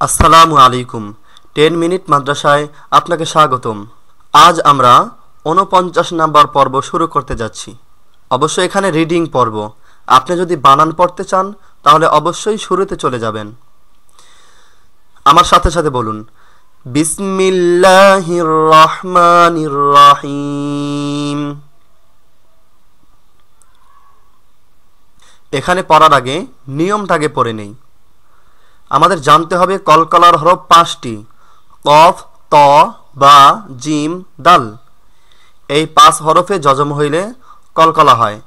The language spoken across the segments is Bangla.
আসসালামু আলাইকুম। টেন মিনিট মাদ্রাসায় আপনাকে স্বাগতম। আজ আমরা উনপঞ্চাশ নাম্বার পর্ব শুরু করতে যাচ্ছি। অবশ্য এখানে রিডিং পর্ব। আপনি যদি বানান পড়তে চান, তাহলে অবশ্যই শুরুতে চলে যাবেন। আমার সাথে সাথে বলুন বিসমিল্লাহির রহমানির রহিম এখানে পড়ার আগে নিয়মটাকে পড়ে নেই। আমাদের জানতে হবে কলকলার হরফ পাঁচটি, কফ, ত, বা, জিম, দাল। এই পাঁচ হরফে যজম হইলে কলকলা হয়।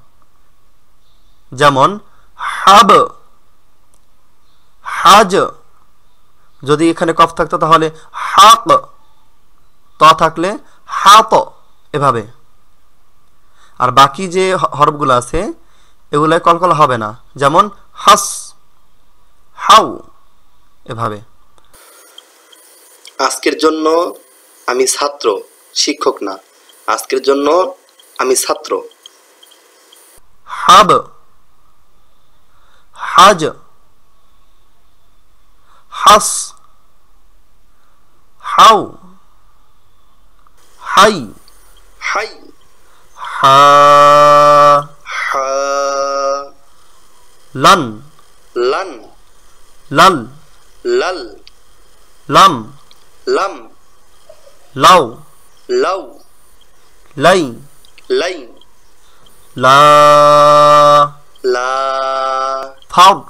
যেমন হাব, হাজ যদি এখানে কফ থাকতো তাহলে হাক ত থাকলে হাত এভাবে। আর বাকি যে হরফগুলো আছে এগুলোয় কলকলা হবে না। যেমন হাস হাউ এভাবে। আজকের জন্য আমি ছাত্র শিক্ষক না। আজকের জন্য আমি ছাত্র। হাব হাজ হাস how? Hi. Hi. Ha. Ha. Lun lun Lal. Lal. Lam. Lam. Lau. Lau. lay lay la. La. Pound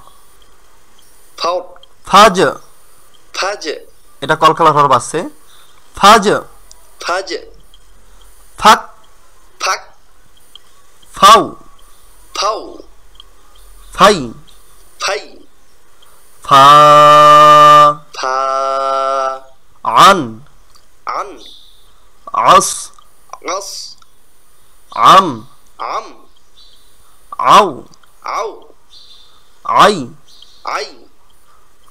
pound fudge fudge এটা কলকালা হরফ আছে। ফাজ। ফাজ। ফাক। ফাক। ফাউ। ফাউ। ফাই। ফাই। ফা। ফা। আন। আন। আস। আস। আম। আম। আউ আউ আই। আই।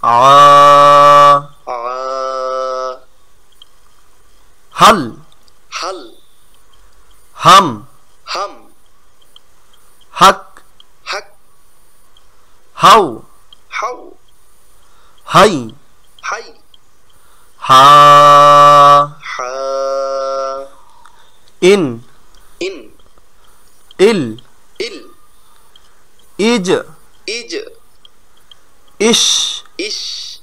আ। آه. حل حل هم. هم. حق. حق. هو. هو. هي. هي. ها. ها. إن. إن. إل. إل. إج. إج. إش. إش.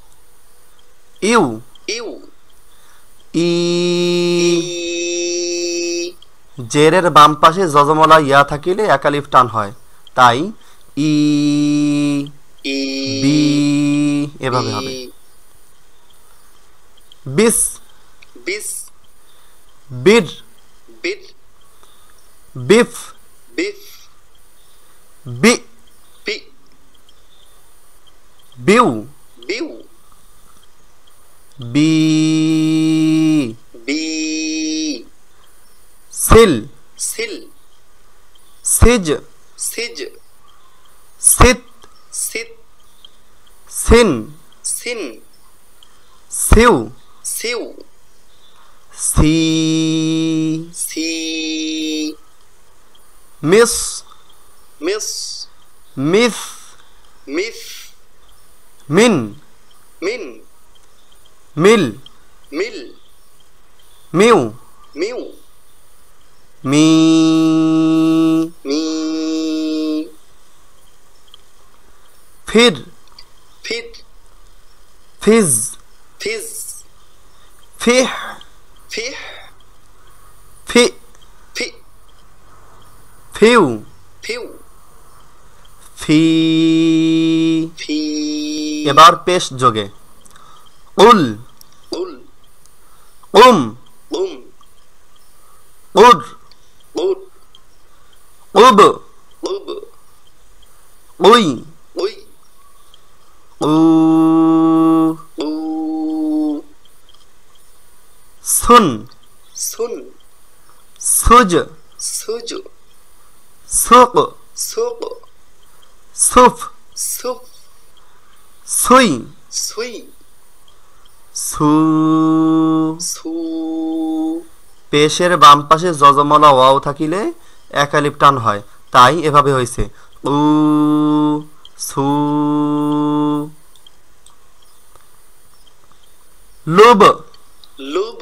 ইউ ইউ ই জেরের বাম পাশে যজমলা ইয়া থাকিলে একালিফ টান হয়। তাই ই বি এভাবে হবে। বিস। বিস। বিড বিড বিফ। বিফ। বি। বি বিউ। বিউ। B. B. Sil. Sil. Sij Sij Sit. Sit. Sin. Sin. Siu. Siu. Si. Si. Miss. Miss. Myth Myth Min. Min. মিল। মিল। মিউ। মিউ। মি। মি। ফির। ফির। ফিজ। ফিজ। ফিহ। ফিহ। ফি। ফি। ফিউ। ফিউ। ফি। ফি। এবার পেশ যোগে। قل قل قم قم قد सुन। सुन। सुज। सुज। सुख सुख सुफ। सुफ। सुई। सुई। সু সু পেশের বাম পাশে জজমলা ওয়াও থাকিলে একালিপ টান হয়। তাই এভাবে হয়েছে উ সু লুব। লুব।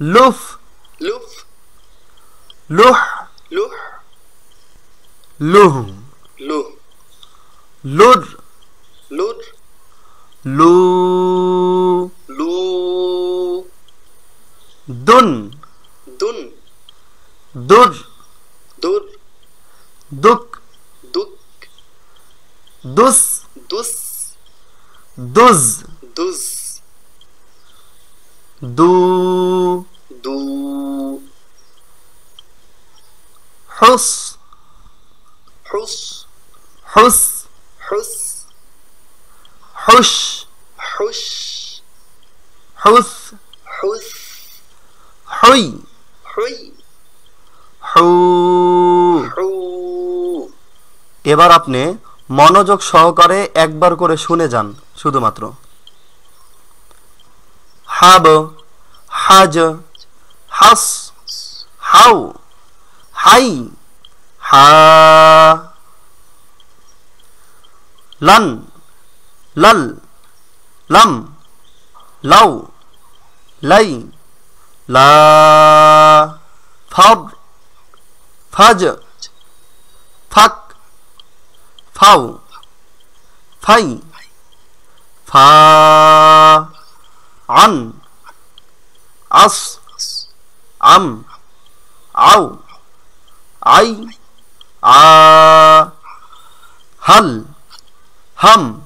লুফ। লুফ। লুহ। লুহ। লুহ। লুহ। লুর। লুর। লু دن. دن. دور دور دك دك دس. دس. دز. دز. دو. دو. حص حص حص حص حش. حش. حث. حث. হুই حي হু حو এবার আপনি মনোযোগ সহকারে একবার করে শুনে যান শুধুমাত্র হাব হাজ হাস হাউ হাই হা লান লাল লাম লাউ লাই 라, 파, 파즈, 팍, 파우, 파이, 파, 안, 아스, 암, 아우, 아이, 아, 할, 함,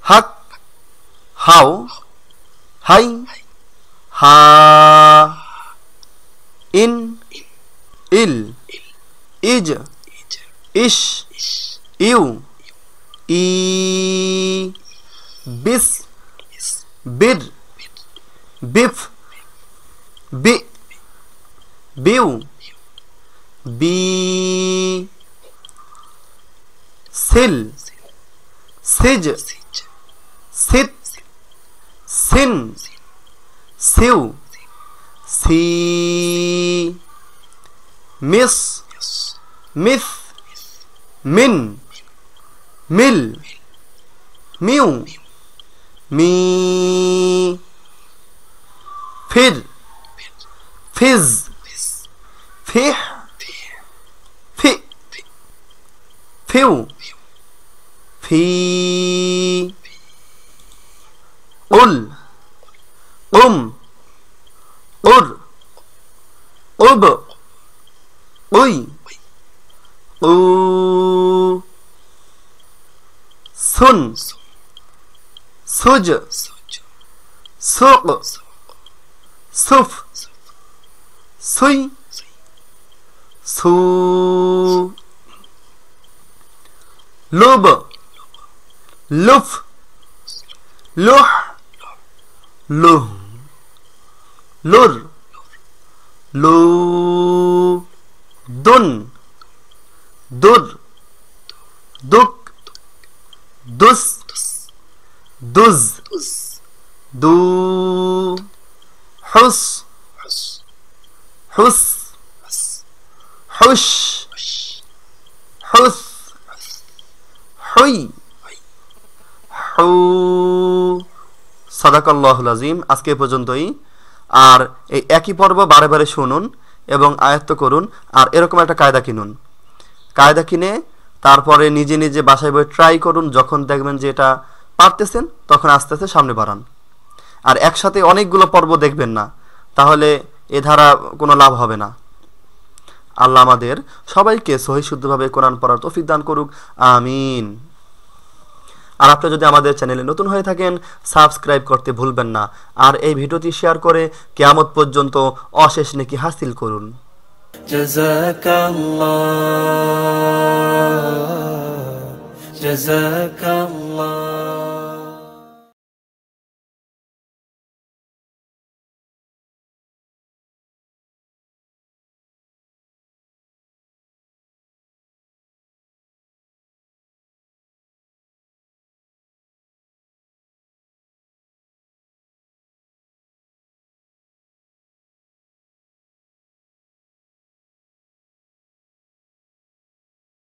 학, 하우, 하이, इज़ इश इव ई बिस बिर बिफ बि बिव बी सिल सिज सित सिन सिव सी मिस miss min. Mill mew me फिर फिज फिह फि फिव फी sun. Suj. Suq. Suf. Sui su lub. Luf. Luh. Luh. Lur. Lu dun. হুই সাদাকাল্লাহুল আজিম, আজকে পর্যন্তই। আর এই একই পর্ব বারে বারে শুনুন এবং আয়ত্ত করুন, আর এরকম একটা কায়দা কিনুন। কায়দা কিনে তারপরে নিজে নিজে বাসায় বই ট্রাই করুন, যখন দেখবেন যে এটা পারতেছেন, তখন আস্তে আস্তে সামনে বাড়ান। আর একসাথে অনেকগুলো পর্ব দেখবেন না, তাহলে এ ধারা কোনো লাভ হবে না। আল্লাহ আমাদের সবাইকে সহি শুদ্ধভাবে কোরআন পড়ার তৌফিক দান করুক, আমিন। আর আপনি যদি আমাদের চ্যানেলে নতুন হয়ে থাকেন সাবস্ক্রাইব করতে ভুলবেন না আর এই ভিডিওটি শেয়ার করে কেয়ামত পর্যন্ত অশেষ নেকি হাসিল করুন جزاك الله جزاك الله